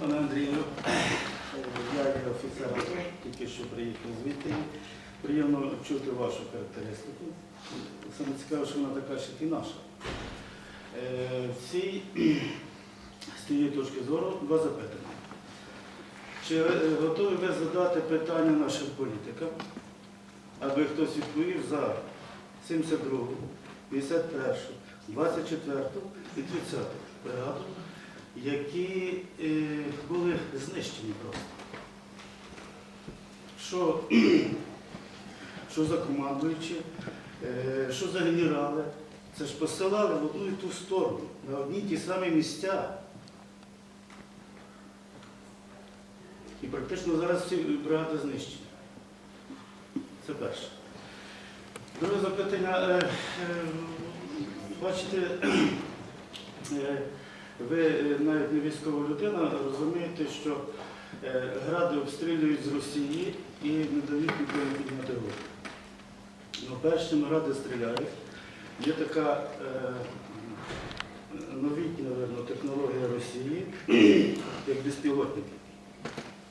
Пане Андрію, я є офіцер тільки що приїхав звідти. Приємно чути вашу характеристику. Саме цікаве, що вона така як і наша. Е, В цій з тієї точки зору два запитання. Чи е, готові ви задати питання нашим політикам, аби хтось відповів за 72, 51, 24 і 30 бригаду, які е, були знищені просто? Що, що за командуючі, е, що за генерали? Це ж посилали в одну і ту сторону, на одні ті самі місця. І практично зараз всі бригади знищені. Це перше. Друге запитання. Е, е, Бачите, е, ви е, навіть не військова людина, розумієте, що е, гради обстрілюють з Росії і не дають ніколи підняти руку. Ну, перш чим гради стріляють, є така е, новітня, напевно, технологія Росії, як безпілотники.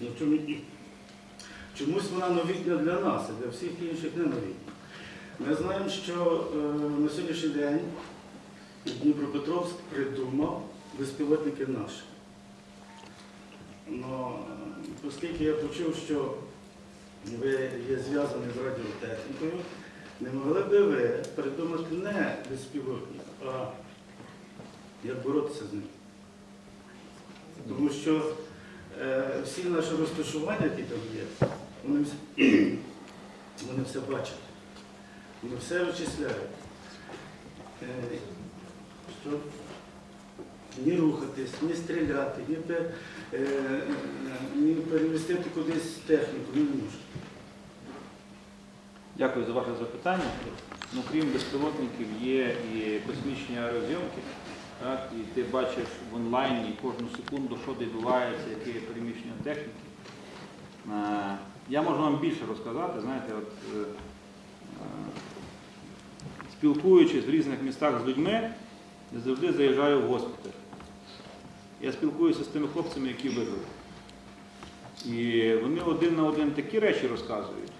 Ну, чому Чомусь вона новітня для нас, а для всіх інших не новітня. Ми знаємо, що е, на сьогоднішній день Дніпропетровськ придумав безпілотники наші. Но, оскільки я почув, що ви є зв'язані з радіотехнікою, не могли би ви придумати не безпілотник, а як боротися з ним. Тому що е, всі наші розташування, які там є, вони, вони все бачать, вони все вичисляють. Е, Щоб ні рухатись, ні стріляти, ні, пе- е, ні перемістити кудись техніку не можна. Дякую за ваше запитання. Ну, крім безпілотників, є і космічні аерозйомки. Так, і ти бачиш в онлайні кожну секунду, що відбувається, яке є переміщення техніки. Е, Я можу вам більше розказати, знаєте, от, е, е, спілкуючись в різних містах з людьми, завжди заїжджаю в госпіталь. Я спілкуюся з тими хлопцями, які вижили. І вони один на один такі речі розказують,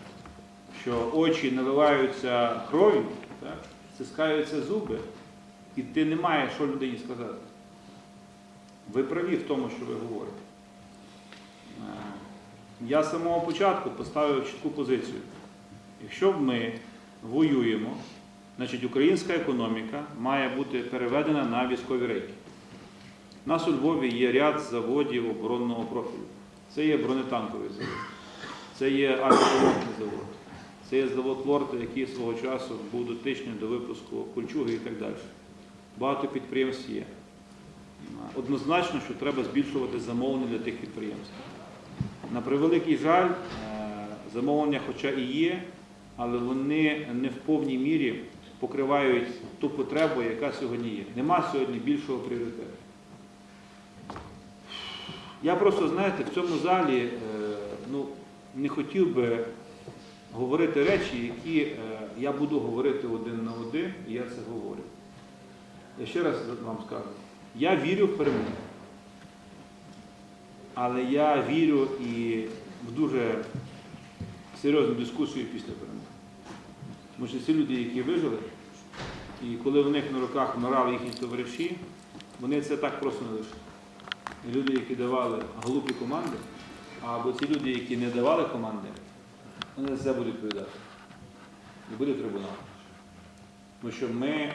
що очі наливаються кров'ю, стискаються зуби, і ти не маєш що людині сказати. Ви праві в тому, що ви говорите. Е, Я з самого початку поставив чітку позицію. Якщо ми воюємо, значить українська економіка має бути переведена на військові рейки. У нас у Львові є ряд заводів оборонного профілю. Це є бронетанковий завод, це є авіаремонтний завод, це є завод Лорта, який свого часу був дотичний до випуску кольчуги і так далі. Багато підприємств є. Однозначно, що треба збільшувати замовлення для тих підприємств. На превеликий жаль, е, замовлення хоча і є, але вони не в повній мірі покривають ту потребу, яка сьогодні є. Нема сьогодні більшого пріоритету. Я просто, знаєте, в цьому залі е, ну, не хотів би говорити речі, які е, я буду говорити один на один, і я це говорю. Я ще раз вам скажу, я вірю в перемогу. Але я вірю і в дуже серйозну дискусію після перемоги. Тому що ці люди, які вижили, і коли в них на руках вмирали їхні товариші, вони це так просто не лишили. Люди, які давали глупі команди, або ці люди, які не давали команди, вони за це будуть відповідати. І буде трибунал. Тому що ми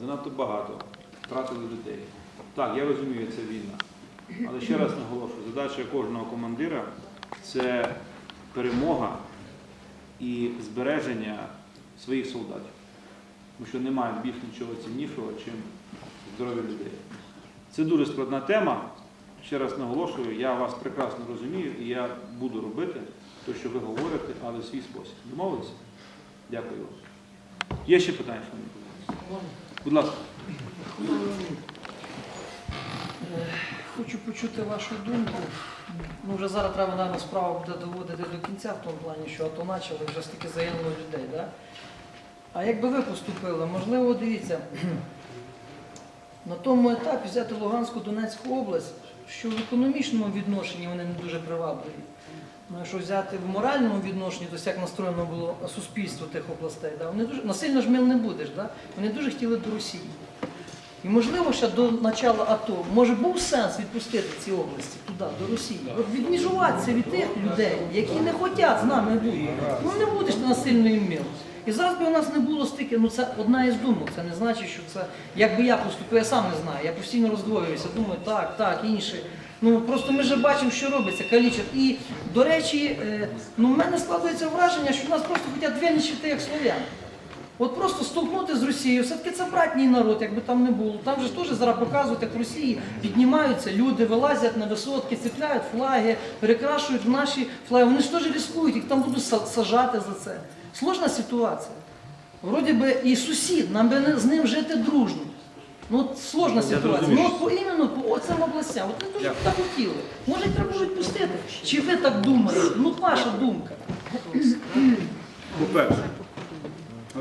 занадто багато втратили людей. Так, я розумію, це війна. Але ще раз наголошую, задача кожного командира це перемога і збереження своїх солдатів. Тому що немає більш нічого ціннішого, чим здоров'я людей. Це дуже складна тема. Ще раз наголошую, я вас прекрасно розумію і я буду робити те, що ви говорите, але в свій спосіб. Домовилися? Дякую вам. Є ще питання, шановні? Будь ласка. Хочу почути вашу думку. Ну, вже зараз треба, мабуть, справу буде доводити до кінця в тому плані, що АТО почали, вже стільки загинуло людей. Да? А як би ви поступили? Можливо, дивіться, на тому етапі взяти Луганську, Донецьку область, що в економічному відношенні вони не дуже привабливі. Ну, якщо взяти в моральному відношенні, то як настроєно було суспільство тих областей, да? вони дуже насильно ж мил не будеш, да? вони дуже хотіли до Росії. І можливо, ще до початку АТО може був сенс відпустити ці області туди, до Росії. От відміжуватися від тих людей, які не хочуть з нами бути. Ну не будеш ти насильно їм мил. І зараз би у нас не було стільки, ну це одна із думок. Це не значить, що це як би я поступив, я сам не знаю. Я постійно роздвоююся, думаю, так, так, інше. Ну просто ми вже бачимо, що робиться, калічать. І, до речі, е, ну, в мене складається враження, що нас просто хочуть винищити як слов'ян. От просто столкнути з Росією, все-таки це братній народ, якби там не було. Там же теж зараз показують, як в Росії піднімаються люди, вилазять на висотки, цепляють флаги, перекрашують наші флаги. Вони ж теж ризикують, їх там будуть сажати за це. Сложна ситуація. Вроді би і сусід, нам би з ним жити дружно. Ну от сложна ситуація. Ну от по іменно по оцим областям. От вони дуже так хотіли. Може, треба відпустити? Чи ви так думаєте? Ну, ваша думка. По-перше,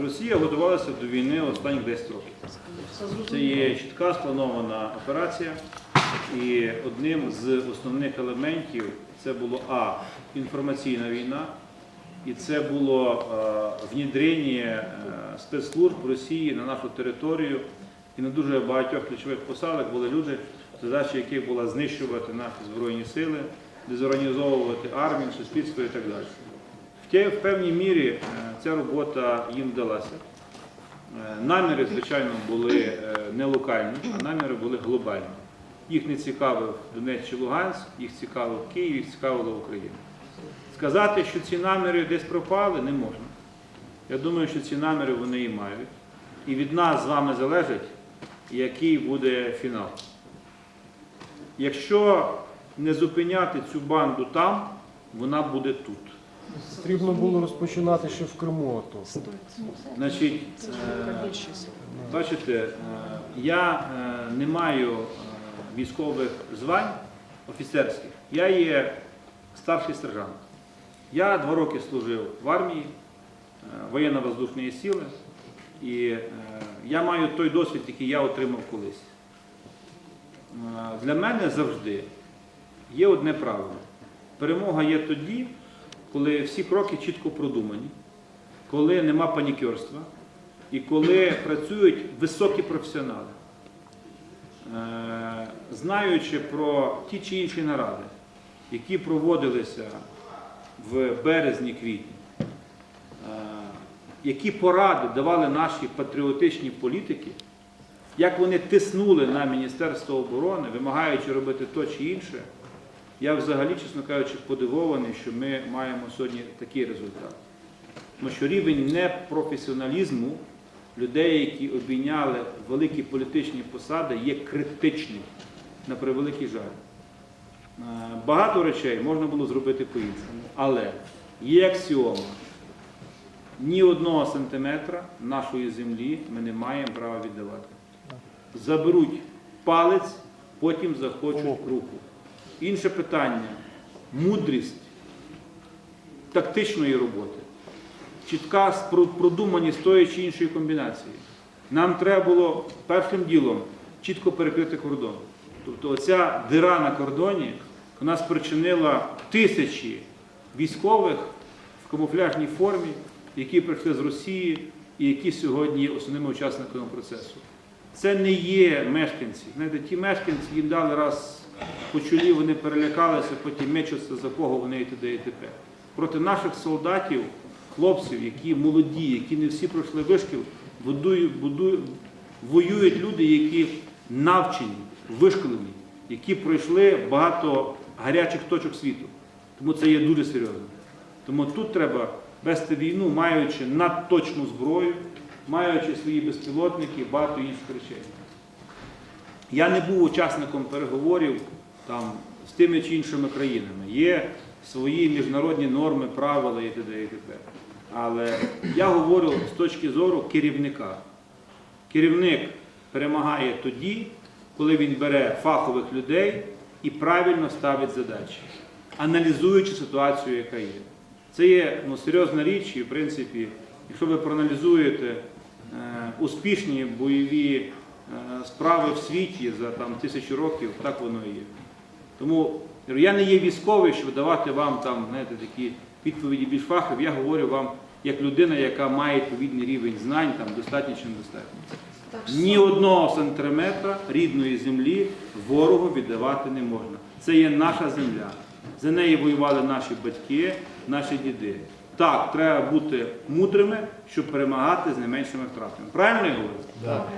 Росія готувалася до війни останніх 10 років. Це є чітка спланована операція, і одним з основних елементів це було А. Інформаційна війна, і це було е, внідрення е, спецслужб Росії на нашу територію. І на дуже багатьох ключових посадах були люди, задача яких була знищувати наші збройні сили, дезорганізовувати армію, суспільство і так далі. В тій- в певній мірі е, ця робота їм вдалася. Наміри, звичайно, були не локальні, а наміри були глобальні. Їх не цікавив Донецьк чи Луганськ, їх цікавив Київ, їх цікавила Україна. Сказати, що ці наміри десь пропали, не можна. Я думаю, що ці наміри вони і мають. І від нас з вами залежить, який буде фінал. Якщо не зупиняти цю банду там, вона буде тут. Потрібно було розпочинати ще в Криму АТО. Значить, е, бачите, е, я е, не маю військових звань офіцерських. Я є старший сержант. Я два роки служив в армії, е, воєнно-воздушної сили, і е, я маю той досвід, який я отримав колись. Е, Для мене завжди є одне правило. Перемога є тоді, коли всі кроки чітко продумані, коли нема панікерства і коли працюють високі професіонали. Знаючи про ті чи інші наради, які проводилися в березні-квітні, е, які поради давали наші патріотичні політики, як вони тиснули на Міністерство оборони, вимагаючи робити то чи інше, я взагалі, чесно кажучи, подивований, що ми маємо сьогодні такий результат. Тому що рівень непрофесіоналізму людей, які обійняли великі політичні посади, є критичним, на превеликий жаль. Е, Багато речей можна було зробити по-іншому, але є аксіома. Ні одного сантиметра нашої землі ми не маємо права віддавати. Заберуть палець, потім захочуть руку. Інше питання мудрість тактичної роботи, чітка продуманість тої чи іншої комбінації. Нам треба було першим ділом чітко перекрити кордон. Тобто оця дира на кордоні вона спричинила тисячі військових в камуфляжній формі, які прийшли з Росії і які сьогодні є основними учасниками процесу. Це не є мешканці. Знаєте, ті мешканці їм дали раз по чолі, вони перелякалися, потім мечуться за кого вони і т.д. і т.п. Проти наших солдатів, хлопців, які молоді, які не всі пройшли будують, воюють люди, які навчені, вишколені, які пройшли багато гарячих точок світу. Тому це є дуже серйозно. Тому тут треба вести війну, маючи надточну зброю, маючи свої безпілотники багато інших речей. Я не був учасником переговорів там, з тими чи іншими країнами. Є свої міжнародні норми, правила і т.д. і т.п. Але я говорю з точки зору керівника. Керівник перемагає тоді, коли він бере фахових людей і правильно ставить задачі, аналізуючи ситуацію, яка є. Це є ну, серйозна річ, і в принципі, якщо ви проаналізуєте е, успішні бойові е, справи в світі за там, тисячу років, так воно і є. Тому я не є військовий, щоб давати вам там, знаєте, такі відповіді більш фахові. Я говорю вам як людина, яка має відповідний рівень знань, там достатньо чи недостатньо. Ні одного сантиметра рідної землі ворогу віддавати не можна. Це є наша земля. За неї воювали наші батьки, наші діди. Так, треба бути мудрими, щоб перемагати з найменшими втратами. Правильно я говорю? Дякую.